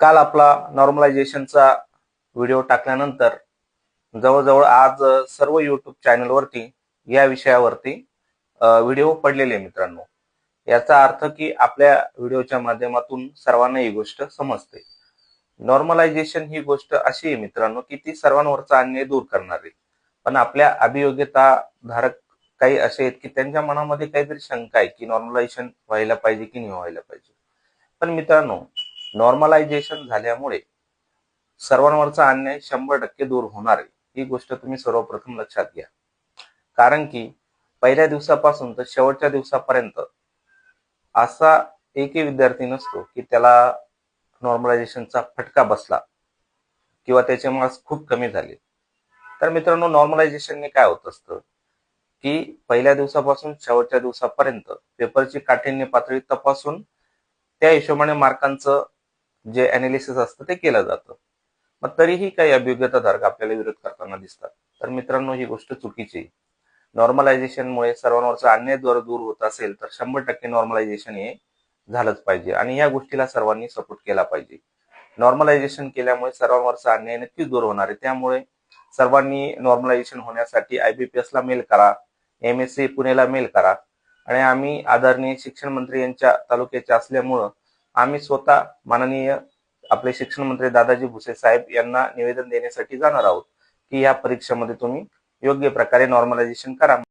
काल आपला नॉर्मलायझेशनचा व्हिडिओ टाकल्यानंतर जवळजवळ आज सर्व युट्यूब चॅनलवरती या विषयावरती व्हिडिओ पडलेले मित्रांनो. याचा अर्थ की आपल्या व्हिडिओच्या माध्यमातून सर्वांना ही गोष्ट समजते. नॉर्मलायझेशन ही गोष्ट अशी आहे मित्रांनो की ती सर्वांवरचा अन्याय दूर करणारी पण आपल्या अभियोग्यता धारक काही असे आहेत की त्यांच्या मनामध्ये काहीतरी शंका आहे की नॉर्मलायझेशन व्हायला पाहिजे की नाही व्हायला पाहिजे. पण मित्रांनो नॉर्मलायझेशन झाल्यामुळे सर्वांवरचा अन्याय शंभर टक्के दूर होणार आहे. ही गोष्ट तुम्ही सर्वप्रथम लक्षात घ्या. कारण की पहिल्या दिवसापासून तर शेवटच्या दिवसापर्यंत असा एकही विद्यार्थी नसतो की त्याला नॉर्मलायझेशनचा फटका बसला किंवा त्याचे मार्क्स खूप कमी झाले. तर मित्रांनो नॉर्मलायझेशनने काय होत असतं की पहिल्या दिवसापासून शेवटच्या दिवसापर्यंत पेपरची काठिण्य पातळी तपासून त्या हिशोबाने मार्कांचं जे अनालिसिस असतं ते केलं जातं. मग तरीही काही अभियोग्यताधारक आपल्याला विरोध करताना दिसतात. तर मित्रांनो ही गोष्ट चुकीची नॉर्मलायझेशनमुळे सर्वांवरचा अन्याय जर दूर होत असेल तर शंभर टक्के नॉर्मलायझेशन हे झालंच पाहिजे आणि या गोष्टीला सर्वांनी सपोर्ट केला पाहिजे. नॉर्मलायझेशन केल्यामुळे सर्वांवरचा अन्याय नक्कीच दूर होणार आहे. त्यामुळे सर्वांनी नॉर्मलायझेशन होण्यासाठी आयबीपीएस ला मेल करा एम एस सी पुणेला मेल करा आणि आम्ही आदरणीय शिक्षण मंत्री यांच्या तालुक्याच्या असल्यामुळं आम्ही स्वतः माननीय आपले शिक्षण मंत्री दादाजी भुसे साहेब यांना निवेदन देण्यासाठी जाणार आहोत की या परीक्षेमध्ये तुम्ही योग्य प्रकारे नॉर्मलायझेशन करा.